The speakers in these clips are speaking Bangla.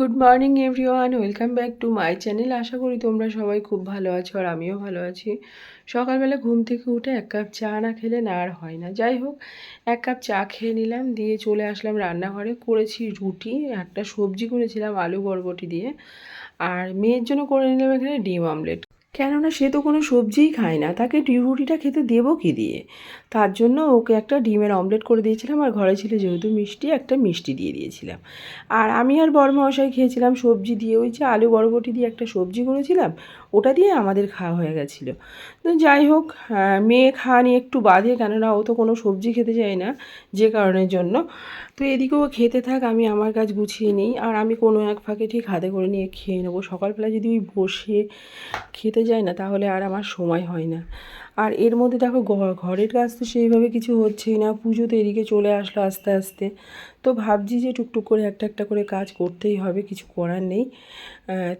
Good morning everyone welcome back to my channel আশা করি তোমরা সবাই খুব ভালো আছো আর আমিও ভালো আছি। সকালবেলা ঘুম থেকে উঠে এক কাপ চা না খেলে না আর হয় না। যাই হোক, এক কাপ চা খেয়ে নিলাম, দিয়ে চলে আসলাম রান্নাঘরে। করেছি রুটি, একটা সবজি করেছিলাম আলু বরবটি দিয়ে। আর মেয়ের জন্য করে নিলাম এখানে ডিম অমলেট কেননা সে তো কোনো সবজিই খায় না। তাকে ডিম রুটিটা খেতে দেবো কি দিয়ে? তার জন্য ওকে একটা ডিমের অমলেট করে দিয়েছিলাম আর ঘরে ছিল যেহেতু মিষ্টি, একটা মিষ্টি দিয়ে দিয়েছিলাম। আর আমি আর বড়মশাই খেয়েছিলাম সবজি দিয়ে, ওই যে আলু বরবটি দিয়ে একটা সবজি করেছিলাম ওটা দিয়ে আমাদের খাওয়া হয়ে গেছিল। তো যাই হোক মেয়ে খাওয়া নিয়ে একটু বাধে, কেননা ও তো কোনো সবজি খেতে চায় না যে কারণের জন্য। তো এদিকেও খেতে থাক, আমি আমার কাজ গুছিয়ে নিই। আর আমি কোনো এক ফাঁকে ঠিক হাতে করে নিয়ে খেয়ে নেব। সকালবেলা যদি ওই বসে খেতে যাই না, তাহলে আর আমার সময় হয় না। আর এর মধ্যে দেখো ঘরের কাজ তো সেইভাবে কিছু হচ্ছেই না। পুজো তো এদিকে চলে আসলো আস্তে আস্তে। তো ভাবছি যে টুকটুক করে একটা একটা করে কাজ করতেই হবে, কিছু করার নেই।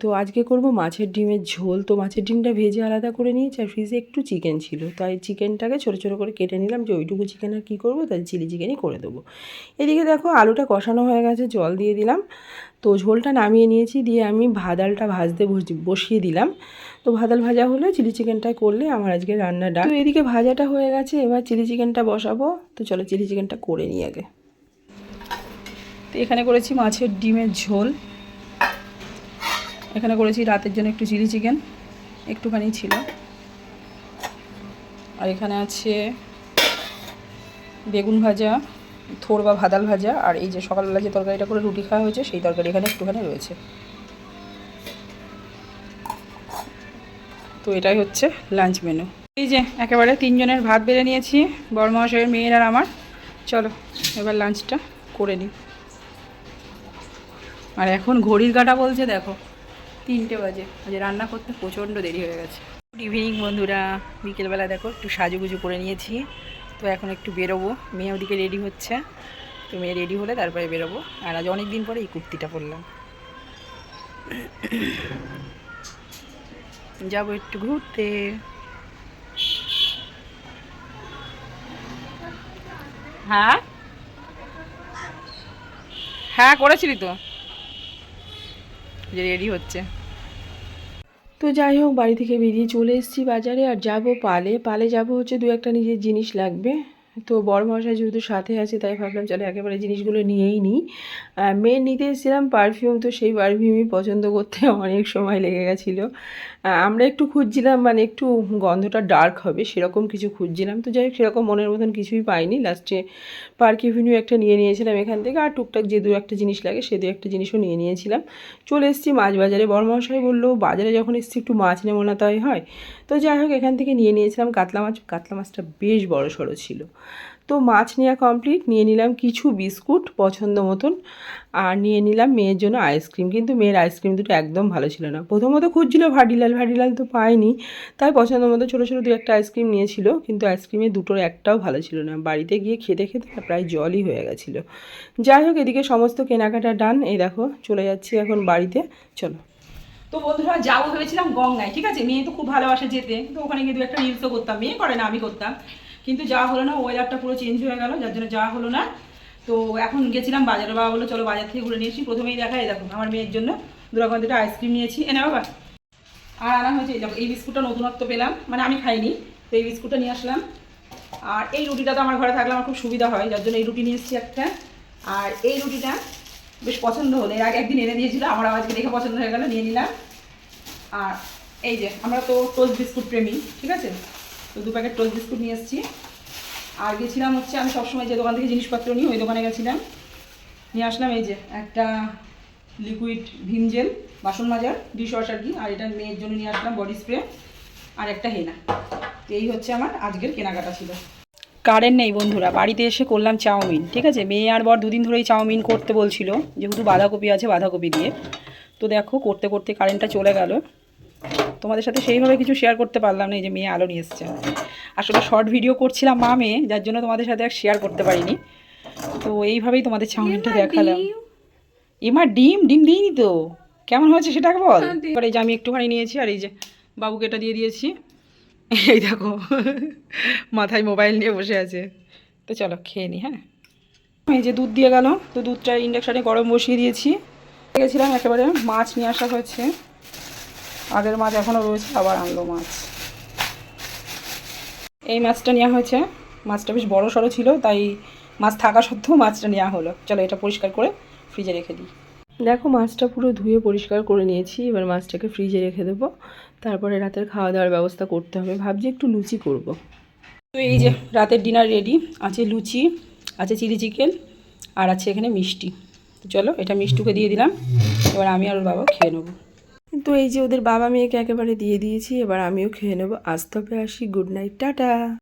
তো আজকে করব মাছের ডিমের ঝোল। তো মাছের ডিমটা ভেজে আলাদা করে নিয়েছি, আর ফ্রিজে একটু চিকেন ছিল। তাই চিকেনটাকে ছোটো ছোটো করে কেটে নিলাম, যে ওইটুকু চিকেন আর কী করব, তাই চিলি চিকেনই করে দেবো। এদিকে দেখো আলুটা কষানো হয়ে গেছে, জল দিয়ে দিলাম। তো ঝোলটা নামিয়ে নিয়েছি, দিয়ে আমি ভাদালটা ভাজতে বসিয়ে দিলাম। তো ভাদাল ভাজা হলে চিলি চিকেনটা করলে আমার আজকে রান্নাটা। তো এদিকে ভাজাটা হয়ে গেছে, এবার চিলি চিকেনটা বসাবো। তো চলো চিলি চিকেনটা করে নিই আগে। তো এখানে করেছি মাছের ডিমের ঝোল। এখানে করেছি রাতের জন্য একটু চিলি চিকেন, একটুখানি ছিল। আর এখানে আছে বেগুন ভাজা থোর বা ভাদাল ভাজা, আর এই যে সকালবেলা যে তরকারিটা করে রুটি খাওয়া হয়েছে, সেই তরকারি এখানে একটুখানি রয়েছে। তো এটাই হচ্ছে লাঞ্চ মেনু। এই যে একেবারে তিনজনের ভাত বেড়ে নিয়েছি বড় মহাশয়ের মেয়ের আর আমার। চলো, এবার লাঞ্চটা করে নিই। আর এখন ঘড়ির কাটা বলছে, দেখো, তিনটে বাজে। আজ রান্না করতে প্রচণ্ড দেরি হয়ে গেছে। গুড ইভিনিং বন্ধুরা। বিকেলবেলা, দেখো, একটু সাজুগুজু করে নিয়েছি। তো এখন একটু বেরোবো। মেয়ে ওদিকে রেডি হচ্ছে। তো মেয়ে রেডি হলে তারপরে বেরোবো। আর আজ অনেক দিন পরে এই কুর্তিটা পরলাম। যাব একটু ঘুরতে। হ্যাঁ? হ্যাঁ করেছিলি তো? যে রেডি হচ্ছে। তো যাই হোক, বাড়ি থেকে বেরিয়ে চলে এসেছি বাজারে আর যাব পালে। পালে যাব হচ্ছে দু একটা নিজের জিনিস লাগবে। তো বড় মশাই যেহেতু সাথে আছে, তাই ভাবলাম চলো একেবারে জিনিসগুলো নিয়েই নিই। মেয়ের নিতে এসেছিলাম পারফিউম তো সেই পারফিউমই পছন্দ করতে অনেক সময় লেগে গেছিল। আমরা একটু খুঁজছিলাম মানে একটু গন্ধটা ডার্ক হবে, সেরকম কিছু খুঁজছিলাম। তো যাই হোক, সেরকম মনের মতন কিছুই পাইনি। লাস্টে পার্ক এভিনিউ একটা নিয়ে নিয়েছিলাম এখান থেকে, আর টুকটাক যে দু একটা জিনিস লাগে, সে দু একটা জিনিসও নিয়ে নিয়েছিলাম। চলে এসেছি মাছ বাজারে বড়মশাই বলল, বাজারে যখন এসেছি, একটু মাছ নেব না তাই হয়? তো যাই হোক, এখান থেকে নিয়ে নিয়েছিলাম। কাতলা মাছ, কাতলা মাছটা বেশ বড় সড়ো ছিল। তো মাছ নেওয়া কমপ্লিট নিয়ে নিলাম কিছু বিস্কুট পছন্দ মতন, আর নিয়ে নিলাম মেয়ের জন্য আইসক্রিম কিন্তু মেয়ের আইসক্রিম দুটো একদম ভালো ছিল না। প্রথমত খুঁজছিল ভাডিলাল ভাডিলাল তো পাইনি তাই পছন্দ মতো ছোটো ছোটো দু একটা আইসক্রিম নিয়েছিল, কিন্তু আইসক্রিমের দুটোর একটাও ভালো ছিল না। বাড়িতে গিয়ে খেতে খেতে প্রায় জলই হয়ে গেছিল। যাই হোক, এদিকে সমস্ত কেনাকাটা ডান এই দেখো, চলে যাচ্ছি এখন বাড়িতে। চলো। তো বন্ধুরা, যাব ভেবেছিলাম গঙ্গায়, ঠিক আছে? মেয়ে তো খুব ভালোবাসে যেতে। তো ওখানে গিয়ে দু একটা রিলসও করতাম। মেয়ে করে না, আমি করতাম। কিন্তু যা হলো না ওয়েদারটা পুরো চেঞ্জ হয়ে গেল, যার জন্য যাওয়া হলো না। তো এখন গেছিলাম বাজারে, বাবা বলল, চলো বাজার থেকে ঘুরে নিয়েছি প্রথমেই দেখাই দেখো, আমার মেয়ের জন্য দুরকম দুটো আইসক্রিম নিয়েছি এনে বাবা। আর আনা হয়েছে, এই দেখো, এই বিস্কুটটা নতুনত্ব পেলাম মানে আমি খাইনি, তো এই বিস্কুটটা নিয়ে আসলাম। আর এই রুটিটা তো আমার ঘরে থাকলে আমার খুব সুবিধা হয়, যার জন্য এই রুটি নিয়ে এসেছি একটা। আর এই রুটিটা বেশ পছন্দ হলো, এর আগে একদিন এনে দিয়েছিল, আমার আজকে দেখে পছন্দ হয়ে গেল, নিয়ে নিলাম। আর এই যে, আমরা তো টোস্ট বিস্কুট প্রেমী, ঠিক আছে? তো দু প্যাকেট টোস্ট বিস্কুট নিয়ে এসেছি। আর গেছিলাম হচ্ছে, আমি সবসময় যে দোকান থেকে জিনিসপত্র নিই, ওই দোকানে গেছিলাম। নিয়ে আসলাম এই যে একটা লিকুইড ভিম জেল, বাসন মাজার ডিশ ওয়াশ আর কি, আর এটা মেয়ের জন্য নিয়ে আসলাম বডি স্প্রে আর একটা হেনা। তো এই হচ্ছে আমার আজকের কেনাকাটা ছিল। কারেন্ট নেই বন্ধুরা, বাড়িতে এসে করলাম চাউমিন, ঠিক আছে? মেয়ে আর বর দুদিন ধরেই চাউমিন করতে বলছিল, যেহেতু বাঁধাকপি আছে বাঁধাকপি দিয়ে। তো দেখো, করতে করতে কারেন্টটা চলে গেল। তোমাদের সাথে সেইভাবে কিছু শেয়ার করতে পারলাম না এই যে মেয়ে আলো নিয়ে এসছে আসলে শর্ট ভিডিও করছিলাম মা মেয়ে যার জন্য তোমাদের সাথে আর শেয়ার করতে পারিনি। তো এইভাবেই তোমাদের চাউমিনটা দেখালাম। এমা ডিম ডিম দিইনি তো? কেমন হয়েছে সেটা বল? এবার এই যে আমি একটুখানি নিয়েছি আর এই যে বাবুকে এটা দিয়ে দিয়েছি। এই দেখো মাথায় মোবাইল নিয়ে বসে আছে। তো চলো খেয়ে নি হ্যাঁ? এই যে দুধ দিয়ে গেল তো দুধটা ইন্ডাকশানে গরম বসিয়ে দিয়েছি। গেছিলাম একেবারে মাছ নিয়ে আসা হয়েছে। আগের মাছ এখনও রয়েছে, আবার আনলো মাছ। এই মাছটা নেওয়া হয়েছে। মাছটা বেশ বড় সড়ো ছিল, তাই মাছ থাকা সত্ত্বেও মাছটা নেওয়া হলো। চলো এটা পরিষ্কার করে ফ্রিজে রেখে দিই। দেখো মাছটা পুরো ধুয়ে পরিষ্কার করে নিয়েছি, এবার মাছটাকে ফ্রিজে রেখে দেবো। তারপরে রাতের খাওয়া দাওয়ার ব্যবস্থা করতে হবে। ভাবছি একটু লুচি করব। তো এই যে রাতের ডিনার রেডি, আছে লুচি, আছে চিলি চিকেন, আর আছে এখানে মিষ্টি। চলো এটা মিষ্টুকে দিয়ে দিলাম, এবার আমি আর ওর বাবা খেয়ে নেব। তো এই যে ওদের বাবা মেয়েকে একেবারে দিয়ে দিয়েছি, এবার আমিও খেয়ে নেব। আজ তবে আসি। Good night, tata.